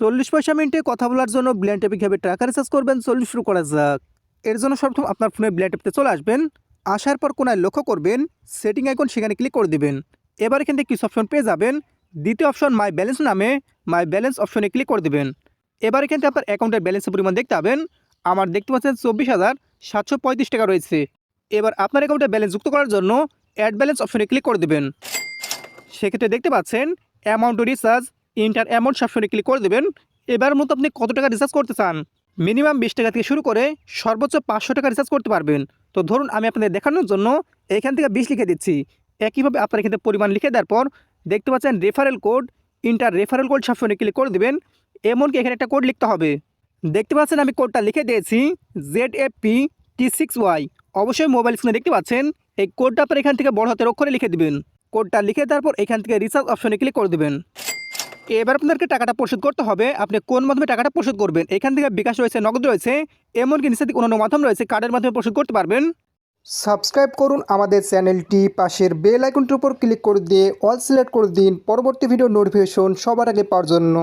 চল্লিশ পয়সা মিনিটে কথা বলার জন্য ব্ল্যান্ড অ্যাপে কীভাবে টাকা রিচার্জ করবেন চল্লিশ শুরু করা যাক। এর জন্য সর্বপ্রথম আপনার ফোনে ব্ল্যান্ড অ্যাপতে চলে আসবেন। আসার পর কোনায় লক্ষ্য করবেন সেটিং আইকন সেখানে ক্লিক করে দিবেন। এবার এখান থেকে কিছু অপশন পেয়ে যাবেন। দ্বিতীয় অপশন মাই ব্যালেন্স নামে মাই ব্যালেন্স অপশনে ক্লিক করে দেবেন। এবার এখান থেকে আপনার অ্যাকাউন্টের ব্যালেন্সের পরিমাণ দেখতে পাবেন। আমার দেখতে পাচ্ছেন চব্বিশ হাজার সাতশো পঁয়ত্রিশ টাকা রয়েছে। এবার আপনার অ্যাকাউন্টে ব্যালেন্স যুক্ত করার জন্য অ্যাড ব্যালেন্স অপশনে ক্লিক করে দেবেন। সেক্ষেত্রে দেখতে পাচ্ছেন অ্যামাউন্ট রিচার্জ ইন্টার অ্যামাউন্ট অপশনে ক্লিক করে দেবেন। এবার মতো আপনি কত টাকা রিচার্জ করতে চান? মিনিমাম বিশ টাকা থেকে শুরু করে সর্বোচ্চ পাঁচশো টাকা রিচার্জ করতে পারবেন। তো ধরুন আমি আপনাদের দেখানোর জন্য এখান থেকে বিশ লিখে দিচ্ছি। একইভাবে আপনার এখানে পরিমাণ লিখে দেওয়ার পর দেখতে পাচ্ছেন referral code enter referral code অপশনে ক্লিক করে দেবেন। এমনকি এখানে একটা কোড লিখতে হবে। দেখতে পাচ্ছেন আমি কোডটা লিখে দিয়েছি Z F P T six Y অবশ্যই মোবাইল স্ক্রিনে দেখতে পাচ্ছেন, এই কোডটা আপনার এখান থেকে বড় হাতের অক্ষরে লিখে দেবেন। কোডটা লিখে দেওয়ার পর এখান থেকে রিচার্জ অপশনে ক্লিক করে দেবেন। এবার আপনাদেরকে টাকাটা পরিশোধ করতে হবে। আপনি কোন মাধ্যমে টাকাটা পরিশোধ করবেন? এখান থেকে বিকাশ রয়েছে নগদ রয়েছে এমনকি নিচে অন্যান্য মাধ্যম রয়েছে কার্ডের মাধ্যমে পরিশোধ করতে পারবেন। সাবস্ক্রাইব করুন আমাদের চ্যানেলটি পাশের বেল আইকনটির উপর ক্লিক করে দিয়ে অল সিলেক্ট করে দিন। পরবর্তী ভিডিও নোটিফিকেশন সবার আগে পাওয়ার জন্য।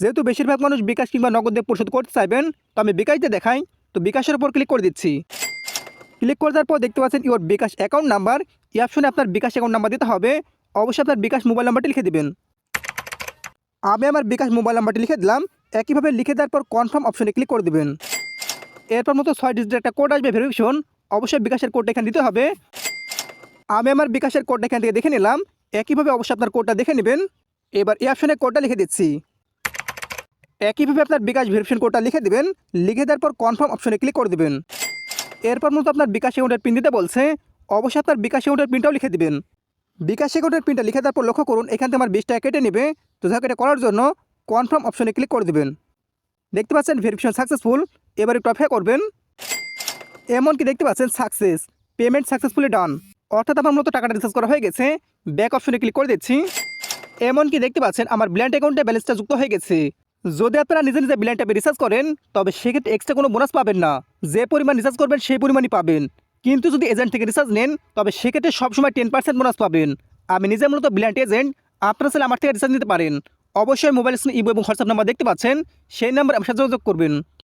যেহেতু বেশিরভাগ মানুষ বিকাশ কিংবা নগদ দিয়ে পরিশোধ করতে চাইবেন তো আমি বিকাশ দিয়ে দেখাই। তো বিকাশের উপর ক্লিক করে দিচ্ছি। ক্লিক করে দেওয়ার পর দেখতে পাচ্ছেন ইওর বিকাশ অ্যাকাউন্ট নাম্বার। এই অপশনে আপনার বিকাশ অ্যাকাউন্ট নাম্বার দিতে হবে। অবশ্যই আপনার বিকাশ মোবাইল নাম্বারটি লিখে দিবেন। আমি আমার বিকাশ মোবাইল নাম্বারটি লিখে দিলাম। একইভাবে লিখে দেওয়ার পর কনফার্ম অপশনে ক্লিক করে দেবেন। এরপর মতো ছয় ডিজিটের একটা কোড আসবে ভেরিফিকেশন অবশ্যই বিকাশের কোডটা এখানে দিতে হবে। আমি আমার বিকাশের কোডটা এখান থেকে দেখে নিলাম। একইভাবে অবশ্যই আপনার কোডটা দেখে নেবেন। এবার এই অপশনে কোডটা লিখে দিচ্ছি। একইভাবে আপনার বিকাশ ভেরিফিকেশন কোডটা লিখে দেবেন। লিখে দেওয়ার পর কনফার্ম অপশনে ক্লিক করে দেবেন। এরপর মতো আপনার বিকাশ অ্যাকাউন্টের পিন দিতে বলছে। অবশ্যই আপনার বিকাশ অ্যাকাউন্টের পিনটাও লিখে দেবেন। বিকাশ অ্যাকাউন্টের পিনটা লিখে দেওয়ার পর লক্ষ্য করুন, এখান থেকে আমার বিশ টাকা কেটে নেবে। তো যাকে এটা করার জন্য কনফার্ম অপশনে ক্লিক করে দেবেন। দেখতে পাচ্ছেন ভেরিফিকেশন সাকসেসফুল এবার একটু অপেক্ষা করবেন। এমনকি দেখতে পাচ্ছেন সাকসেস পেমেন্ট সাকসেসফুলি ডান অর্থাৎ আমার মতো টাকাটা রিচার্জ করা হয়ে গেছে। ব্যাক অপশনে ক্লিক করে দিচ্ছি। এমনকি দেখতে পাচ্ছেন আমার ব্ল্যান্ড অ্যাকাউন্টে ব্যালেন্সটা যুক্ত হয়ে গেছে। যদি আপনারা নিজে নিজে ব্ল্যান্ড অ্যাপে রিচার্জ করেন, তবে সেক্ষেত্রে এক্সট্রা কোনো বোনাস পাবেন না। যে পরিমাণ রিচার্জ করবেন, সেই পরিমাণই পাবেন। কিন্তু যদি এজেন্ট থেকে রিচার্জ নেন, তবে সেক্ষেত্রে সবসময় টেন পার্সেন্ট বোনাস পাবেন। আমি নিজে মূলত ব্ল্যান্ড এজেন্ট আপনারা চাইলে আমার থেকে রিচার্জ নিতে পারেন। অবশ্যই মোবাইল স্ক্রিন ইবো এবং হোয়াটসঅ্যাপ নাম্বার দেখতে পাচ্ছেন, সেই নাম্বার আমার সাথে যোগাযোগ করবেন।